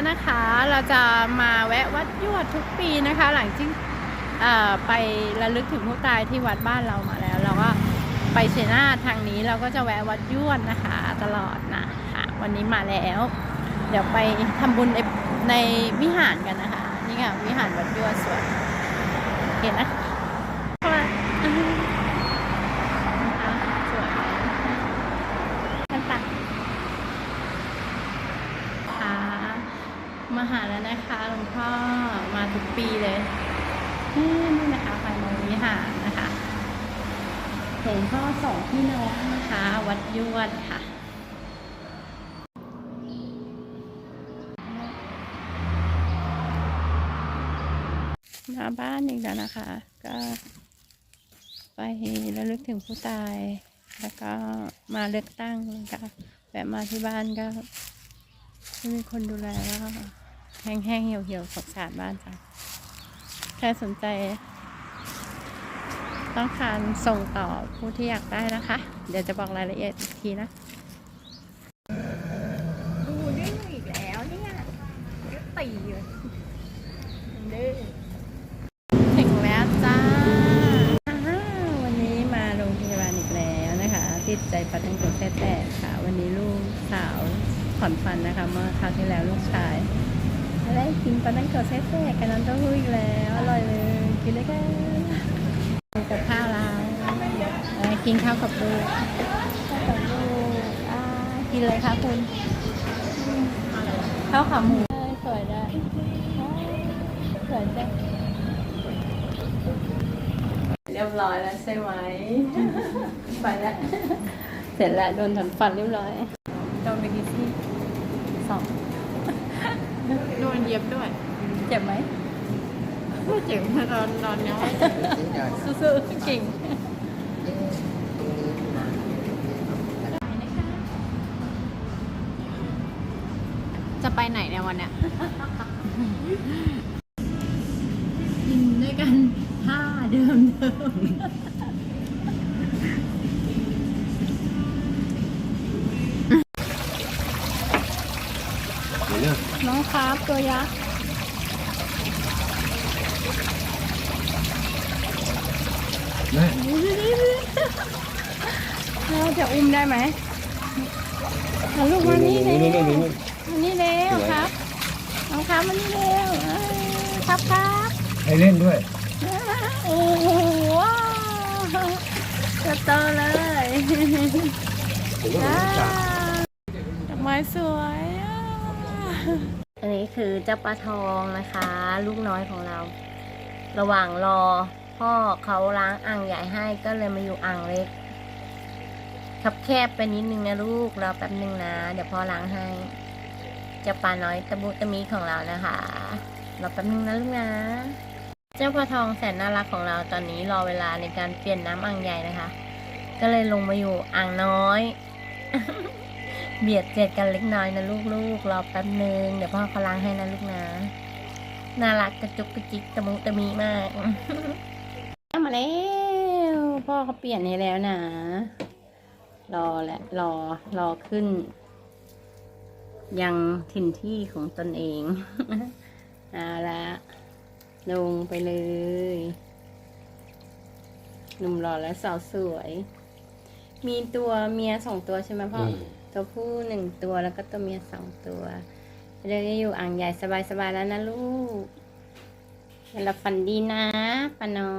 แล้วนะคะ เราจะมาแวะวัดยวดทุกปีนะคะ หลังที่ไประลึกถึงผู้ตายที่วัดบ้านเรามาแล้ว เราก็ไปเชนาทางนี้เราก็จะแวะวัดยวดนะคะ ตลอดนะคะวันนี้มาแล้ว เดี๋ยวไปทำบุญในในวิหารกันนะคะ นี่ค่ะวิหารวัดยวดสวยเห็นนะนะคะสวยกันปะ ค่ะ มาหาแล้วนะคะหลวงพ่อมาทุกปีเลยนี่นะคะภายในวิหารนะคะหลวงพ่อสองพี่น้องนะคะ วัดยวดค่ะมาบ้านอีกแล้วนะคะ ก็ไประลึกถึงผู้ตาย แล้วก็มาเลือกตั้งนะคะแวะมาที่บ้านก็ไม่มีคนดูแลก็ แห้งๆเหี่ยวๆสงสารบ้านจังใครสนใจ ต้องการส่งต่อผู้ที่อยากได้นะคะ เดี๋ยวจะบอกรายละเอียดอีกทีนะ ดูดื้ออีกแล้วเนี่ยก็ตีเลยดื้อถึงแล้วจ้าอ้าววันนี้มาโรงพยาบาลอีกแล้วนะคะ ติดใจปัดตั้งตัวแตกค่ะ วันนี้ลูกสาวถอนฟันนะคะ เมื่อคราวที่แล้วลูกชาย ได้กินปลาตั้งเกิดแท้ๆกันน้ำเต้าหู้อีกแล้ว อร่อยเลย กินได้แค่กับข้าวแล้วเออกินข้าวกับลูกกับลูกกินอะไรคะคุณข้าวขาหมูเอ้ยสวยด้สวยจังเรียบร้อยแล้วใช่ไหมไปแล้วเสร็จแล้วโดนถอนฟันเรียบร้อยโดนไปกี่ซี่สอง โดนเย็บด้วย เจ็บไหมไม่เจ็บนอนนอนน้อยสู้ๆเก่งจะไปไหนเนี่ยวันเนี้ยกินด้วยกันท่าเดิมเดิม ตัวยักษ์แม่เราจะอุ้มได้ไหมเอาลูกมานี่เร็วมานี่เร็วครับน้องครับมานี่เร็วเอ้ยครับครับให้เล่นด้วย โอ้โหว้าวจะโตเลยผมก็อ่ารู้จักดอกไม้สวยอะอันนี้ คือเจ้าปลาทองนะคะ ลูกน้อยของเรา ระหว่างรอ พ่อเขาล้างอ่างใหญ่ให้ก็เลยมาอยู่อ่างเล็กคับแคบไปนิดนึงนะลูกรอแป๊บนึงนะ เดี๋ยวพ่อล้างให้เจ้าปลาน้อยตะบุตะมีของเรานะคะรอแป๊บนึงนะลูกนะ เจ้าปลาทองแสนน่ารักของเราตอนนี้รอเวลาในการเปลี่ยนน้ำอ่างใหญ่นะคะ ก็เลยลงมาอยู่อ่างน้อย เบียดเสียดกันเล็กน้อยนะลูกๆรอแป๊บนึง เดี๋ยวพ่อเขาล้างให้นะลูกนะน่ารักกระจุกกระจิกตะมุตะมีมากมาแล้วพ่อเขาเปลี่ยนให้แล้วนะ รอแหละรอรอขึ้น ยังถิ่นที่ของตนเองเอาละลงไปเลยหนุ่มหล่อและสาวสวย มีตัวเมียสองตัวใช่ไหมพ่อ ตัวผู้หนึ่งตัวแล้วก็ตัวเมียสองตัวเดี๋ยวจะอยู่อ่างใหญ่สบายๆแล้วนะลูกให้เราฝันดีนะปาน้อง